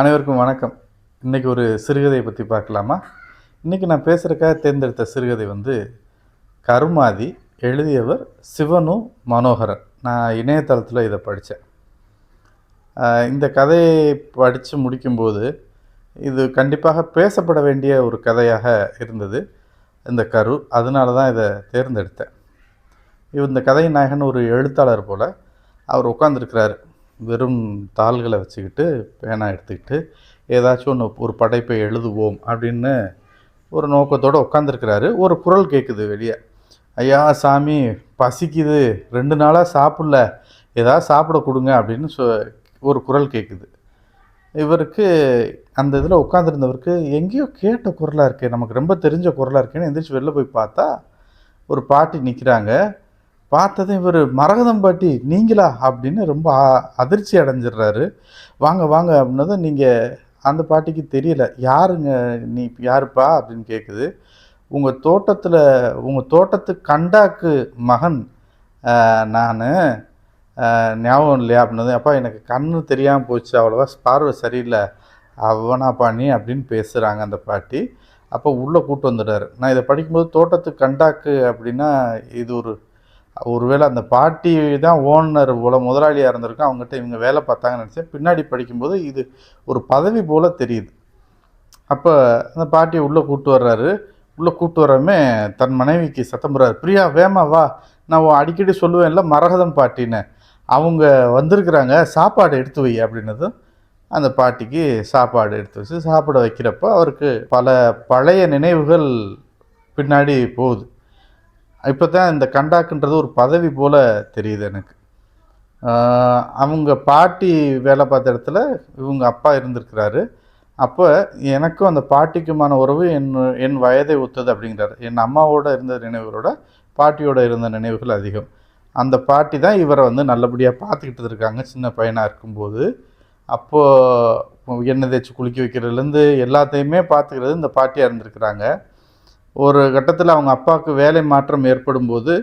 அனைவருக்கும் வணக்கம். இன்றைக்கி ஒரு சிறுகதையை பற்றி பார்க்கலாமா? இன்றைக்கி நான் பேசுகிறக்காக தேர்ந்தெடுத்த சிறுகதை வந்து கருமாதி எழுதியவர் சிவனு மனோகரன். நான் இணையதளத்தில் இதை படித்தேன் இந்த கதையை படித்து முடிக்கும்போது இது கண்டிப்பாக பேசப்பட வேண்டிய ஒரு கதையாக இருந்தது. இந்த கரு அதனால தான் இதை தேர்ந்தெடுத்தேன். இவர் இந்த கதையின் நாயகன் ஒரு எழுத்தாளர் போல் அவர் உட்காந்துருக்கிறாரு வெறும் தாள்களை வச்சுக்கிட்டு பேனா எடுத்துக்கிட்டு ஏதாச்சும் ஒன்று ஒரு படைப்பை எழுதுவோம் அப்படின்னு ஒரு நோக்கத்தோடு உட்காந்துருக்கிறாரு ஒரு குரல் கேட்குது வெளியே. ஐயா சாமி பசிக்குது. ரெண்டு நாளாக சாப்பிடல. ஏதாவது சாப்பிட கொடுங்க அப்படின்னு சொ ஒரு குரல் கேட்குது இவருக்கு அந்த இதில் உட்காந்துருந்தவருக்கு எங்கேயோ கேட்ட குரலாக இருக்கே. நமக்கு ரொம்ப தெரிஞ்ச குரலாக இருக்கேன்னு எந்திரிச்சு வெளில போய் பார்த்தா ஒரு பாட்டி நிற்கிறாங்க பார்த்ததும் இவர் மரகதம் பாட்டி நீங்களா? அப்படின்னு ரொம்ப அ- அதிர்ச்சி அடைஞ்சிடுறாரு. வாங்க வாங்க அப்படின்னதும் நீங்கள் அந்த பாட்டிக்கு தெரியல. யாருங்க நீ யாருப்பா? அப்படின்னு கேட்குது உங்கள் தோட்டத்தில் உங்கள் தோட்டத்து கண்டாக்கு மகன் நான் ஞாபகம் இல்லையா? அப்படின்னது அப்பா எனக்கு கண்ணு தெரியாமல் போச்சு அவ்வளோவா பார்வை சரியில்லை. அவனா பாணி அப்படின்னு பேசுகிறாங்க அந்த பாட்டி. அப்போ உள்ளே கூட்டு வந்துடுறாரு நான் இதை படிக்கும்போது தோட்டத்து கண்டாக்கு அப்படின்னா இது ஒரு ஒருவேளை அந்த பாட்டி தான் ஓனர் போல் முதலாளியாக இருந்திருக்கும் அவங்ககிட்ட இவங்க வேலை பார்த்தாங்கன்னு நினச்சேன். பின்னாடி படிக்கும்போது இது ஒரு பதவி போல் தெரியுது. அப்போ அந்த பாட்டியை உள்ளே கூப்பிட்டு வர்றாரு. உள்ளே கூப்பிட்டு வரமே தன் மனைவிக்கு சத்தம் போடுறாரு. பிரியா வேமா வா. நான் அடிக்கடி சொல்லுவேன்ல மரகதம் பாட்டின்னு. அவங்க வந்திருக்கிறாங்க சாப்பாடு எடுத்து வை அப்படின்னதும் அந்த பாட்டிக்கு சாப்பாடு எடுத்து வச்சு சாப்பிட வைக்கிறப்ப அவருக்கு பல பழைய நினைவுகள் பின்னாடி போகுது. இப்போ தான் இந்த கண்டாக்குன்றது ஒரு பதவி போல் தெரியுது எனக்கு. அவங்க பாட்டி வேலை பார்த்த இடத்துல இவங்க அப்பா இருந்திருக்கிறாரு. அப்போ எனக்கும் அந்த பாட்டிக்குமான உறவு என் என் வயதை ஒத்தது அப்படிங்கிறாரு. என் அம்மாவோட இருந்த நினைவுகளோட பாட்டியோட இருந்த நினைவுகள் அதிகம். அந்த பாட்டி தான் இவரை வந்து நல்லபடியாக பார்த்துக்கிட்டு இருக்காங்க சின்ன பையனாக இருக்கும்போது. அப்போது எண்ணெய் தேய்ச்சி குளிக்க வைக்கிறதுலேருந்து எல்லாத்தையுமே பார்த்துக்கிறது இந்த பாட்டியாக இருந்திருக்கிறாங்க. ஒரு கட்டத்தில் அவங்க அப்பாவுக்கு வேலை மாற்றம் ஏற்படும் போது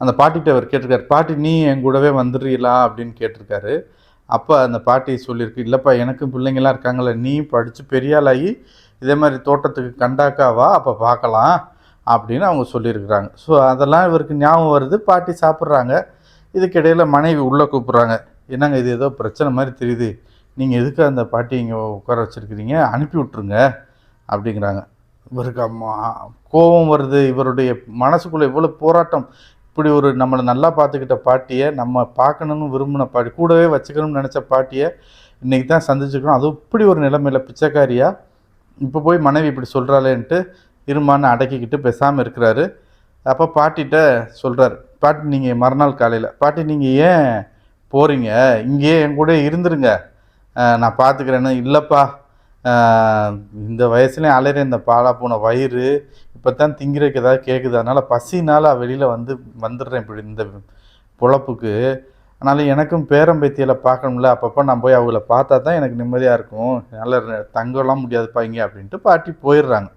அந்த பாட்டிகிட்ட அவர் கேட்டிருக்காரு பாட்டி நீ என் கூடவே வந்துடுறீங்களா? அப்படின்னு கேட்டிருக்காரு. அப்போ அந்த பாட்டி சொல்லியிருக்கு இல்லைப்பா எனக்கும் பிள்ளைங்களாம் இருக்காங்களே நீ படித்து பெரியாளாகி இதே மாதிரி தோட்டத்துக்கு கண்டாக்காவா அப்போ பார்க்கலாம் அப்படின்னு அவங்க சொல்லியிருக்கிறாங்க. ஸோ அதெல்லாம் இவருக்கு ஞாபகம் வருது பாட்டி சாப்பிட்றாங்க. இதுக்கிடையில் மனைவி உள்ளே கூப்பிட்றாங்க என்னங்க இது ஏதோ பிரச்சனை மாதிரி தெரியுது. நீங்கள் எதுக்கு அந்த பாட்டி இங்கே உட்கார வச்சுருக்கிறீங்க? அனுப்பி விட்ருங்க அப்படிங்கிறாங்க. இவருக்கு கோபம் வருது இவருடைய மனசுக்குள்ளே எவ்வளோ போராட்டம். இப்படி ஒரு நம்மளை நல்லா பார்த்துக்கிட்ட பாட்டியை நம்ம பார்க்கணும்னு விரும்பின பாட்டி கூடவே வச்சுக்கணும்னு நினச்ச பாட்டியை இன்றைக்கி தான் சந்திச்சுக்கிறோம் அதுவும் இப்படி ஒரு நிலைமையில் பிச்சைக்காரியாக இப்போ போய் மனைவி இப்படி சொல்கிறாளேன்ட்டு இருமான்னு அடக்கிக்கிட்டு பேசாமல் இருக்கிறாரு. அப்போ பாட்டிகிட்ட சொல்கிறார் பாட்டி நீங்கள் மறுநாள் காலையில் பாட்டி நீங்கள் ஏன் போகிறீங்க இங்கேயே என் கூட இருந்துருங்க. நான் பார்த்துக்கிறேன்னு இல்லைப்பா இந்த வயசுலேயும் அலையிற இந்த பாலா போன வயிறு இப்போ தான் திங்கிறதுக்கு ஏதாவது கேட்குது அதனால் பசினால் வெளியில் வந்து வந்துடுறேன் இப்படி இந்த பொழப்புக்கு. அதனால் எனக்கும் பேரம்பேத்தியில் பார்க்கணும்ல. அப்பப்போ நான் போய் அவங்கள பார்த்தா தான் எனக்கு நிம்மதியாக இருக்கும். என்னால் தங்கலாம் முடியாதுப்பா இங்கே அப்படின்ட்டு பாட்டி போயிடுறாங்க.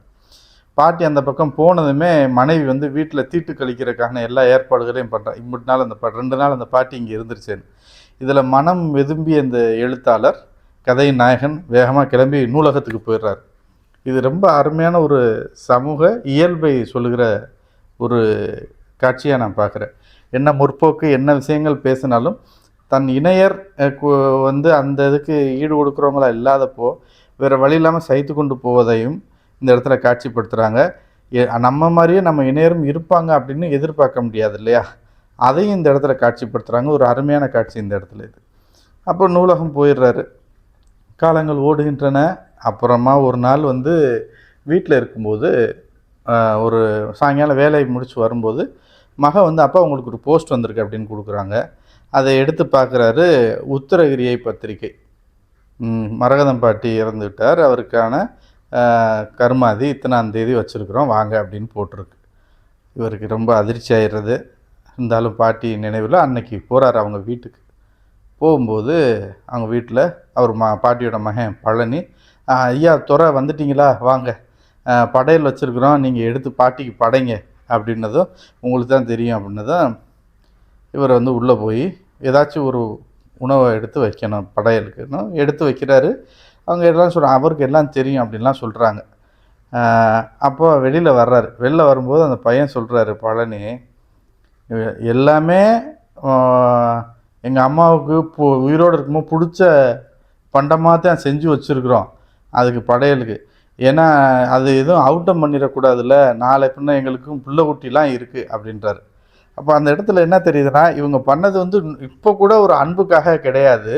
பாட்டி அந்த பக்கம் போனதுமே மனைவி வந்து வீட்டில் தீட்டு கழிக்கிறதுக்கான எல்லா ஏற்பாடுகளையும் பண்ணுறேன் இம்பட்டு நாள் அந்த ப- ரெண்டு நாள் அந்த பாட்டி இங்கே இருந்துருச்சேன்னு இதில் மனம் வெதும்பிய இந்த எழுத்தாளர் கதையின் நாயகன் வேகமாக கிளம்பி நூலகத்துக்கு போயிடுறாரு. இது ரொம்ப அருமையான ஒரு சமூக இயல்பை சொல்லுகிற ஒரு காட்சியாக நான் பார்க்குறேன். என்ன முற்போக்கு என்ன விஷயங்கள் பேசினாலும் தன் இணையர் வந்து அந்த இதுக்கு ஈடு கொடுக்குறவங்களா இல்லாதப்போ வேறு வழி இல்லாமல் சைத்து கொண்டு போவதையும் இந்த இடத்துல காட்சிப்படுத்துகிறாங்க நம்ம மாதிரியே நம்ம இணையரும் இருப்பாங்க அப்படின்னு எதிர்பார்க்க முடியாது இல்லையா? அதையும் இந்த இடத்துல காட்சிப்படுத்துகிறாங்க ஒரு அருமையான காட்சி இந்த இடத்துல இது. அப்போ நூலகம் போயிடுறாரு. காலங்கள் ஓடுகின்றன. அப்புறமா ஒரு நாள் வந்து வீட்டில் இருக்கும்போது ஒரு சாயங்காலம் வேலையை முடித்து வரும்போது மக வந்து அப்பா உங்களுக்கு ஒரு போஸ்ட் வந்திருக்கு அப்படின்னு கொடுக்குறாங்க. அதை எடுத்து பார்க்குறாரு உத்தரகிரியை பத்திரிகை. மரகதம் பாட்டி இறந்துவிட்டார். அவருக்கான கருமாதி இத்தனாம் தேதி வச்சுருக்குறோம். வாங்க அப்படின்னு போட்டிருக்கு. இவருக்கு ரொம்ப அதிர்ச்சி ஆயிடுறது. இருந்தாலும் பாட்டி நினைவில் அன்னைக்கு போகிறார் அவங்க வீட்டுக்கு. போகும்போது அவங்க வீட்டில் அவர் ம பாட்டியோட மகன் பழனி ஐயா துறை வந்துட்டீங்களா? வாங்க. படையல் வச்சுருக்குறோம். நீங்கள் எடுத்து பாட்டிக்கு படைங்க. அப்படின்னதும் உங்களுக்கு தான் தெரியும். அப்படின்னதும் இவர் வந்து உள்ளே போய் ஏதாச்சும் ஒரு உணவை எடுத்து வைக்கணும் படையலுக்குன்னு எடுத்து வைக்கிறாரு. அவங்க எல்லாம் சொல்கிறாங்க அவருக்கு எல்லாம் தெரியும் அப்படின்லாம் சொல்கிறாங்க அப்போ வெளியில் வர்றாரு. வெளில வரும்போது அந்த பையன் சொல்கிறாரு பழனி எல்லாமே எங்கள் அம்மாவுக்கு பு உயிரோடு இருக்கும்போது பிடிச்ச பண்டமாக தான் செஞ்சு வச்சுருக்குறோம். அதுக்கு படையலுக்கு. ஏன்னா அது எதுவும் அவுட்டம் பண்ணிடக்கூடாதுல்ல. நாளை பின்ன எங்களுக்கும் பிள்ளை குட்டிலாம் இருக்குது அப்படின்றாரு. அப்போ அந்த இடத்துல என்ன தெரியுதுன்னா இவங்க பண்ணது வந்து இப்போ கூட ஒரு அன்புக்காக கிடையாது.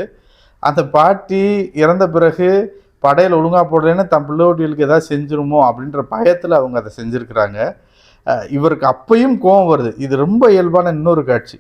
அந்த பாட்டி இறந்த பிறகு படையல் ஒழுங்கா போடலைன்னு தன் பிள்ளை குட்டிகளுக்கு எதாவது செஞ்சிருமோ அப்படின்ற பயத்தில் அவங்க அதை செஞ்சுருக்கிறாங்க. இவருக்கு அப்பையும் கோபம் வருது. இது ரொம்ப இயல்பான இன்னொரு காட்சி.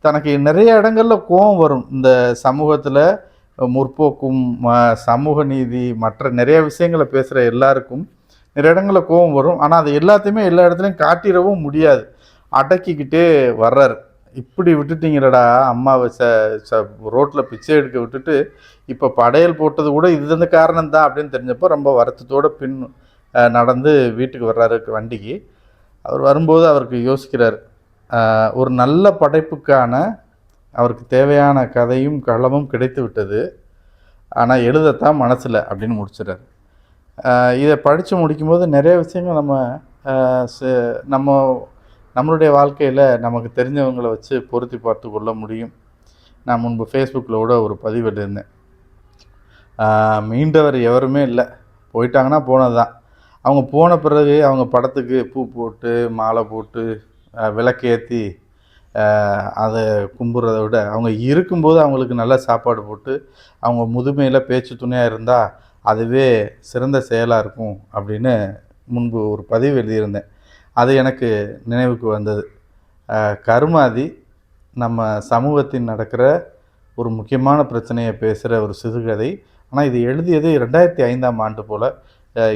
தனக்கு நிறைய இடங்களில் கோபம் வரும். இந்த சமூகத்தில் முற்போக்கும் ம- சமூக நீதி மற்ற நிறைய விஷயங்களை பேசுகிற எல்லாருக்கும் நிறைய இடங்களில் கோபம் வரும். ஆனால் அது எல்லாத்தையுமே எல்லா இடத்துலையும் காட்டிடவும் முடியாது. அடக்கிக்கிட்டே வர்றாரு. இப்படி விட்டுட்டீங்களடா அம்மாவை ச ச ரோட்டில் பிச்சை எடுக்க விட்டுட்டு இப்போ படையல் போட்டது கூட இது இந்த காரணம் தான் அப்படின்னு தெரிஞ்சப்போ ரொம்ப வருத்தத்தோடு பின் நடந்து வீட்டுக்கு வர்றாரு வண்டிக்கு. அவர் வரும்போது அவருக்கு யோசிக்கிறார். ஒரு நல்ல படைப்புக்கான அவருக்கு தேவையான கதையும் களமும் கிடைத்து விட்டது. ஆனால் எழுதத்தான் மனசில் அப்படின்னு முடிச்சிடுறாரு. இதை படித்து முடிக்கும்போது நிறைய விஷயங்கள் நம்ம ச- நம்ம நம்மளுடைய வாழ்க்கையில் நமக்கு தெரிஞ்சவங்களை வச்சு பொருத்தி பார்த்து கொள்ள முடியும். நான் முன்பு ஃபேஸ்புக்கில் கூட ஒரு பதிவு இருந்தேன் மீண்டவர் எவருமே இல்லை. போயிட்டாங்கன்னா போனது தான் அவங்க போன பிறகு அவங்க படத்துக்கு பூ போட்டு மாலை போட்டு விளக்கேற்றி அதை கும்பிட்றத விட அவங்க இருக்கும்போது அவங்களுக்கு நல்ல சாப்பாடு போட்டு அவங்க முதுமையில் பேச்சு துணையாக இருந்தால் அதுவே சிறந்த செயலாக இருக்கும் அப்படின்னு முன்பு ஒரு பதிவு எழுதியிருந்தேன். அது எனக்கு நினைவுக்கு வந்தது. கருமாதி நம்ம சமூகத்தில் நடக்கிற ஒரு முக்கியமான பிரச்சனையை பேசுகிற ஒரு சிறுகதை. ஆனால் இது எழுதியது ரெண்டாயிரத்தி ஐந்தாம் ஆண்டு போல்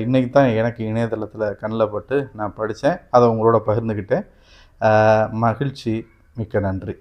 இன்றைக்கி தான் எனக்கு இணையதளத்தில் கண்ணில் பட்டு நான் படித்தேன் அதை உங்களோட பகிர்ந்துக்கிட்டேன் மகிழ்ச்சி மிக்க நன்றி.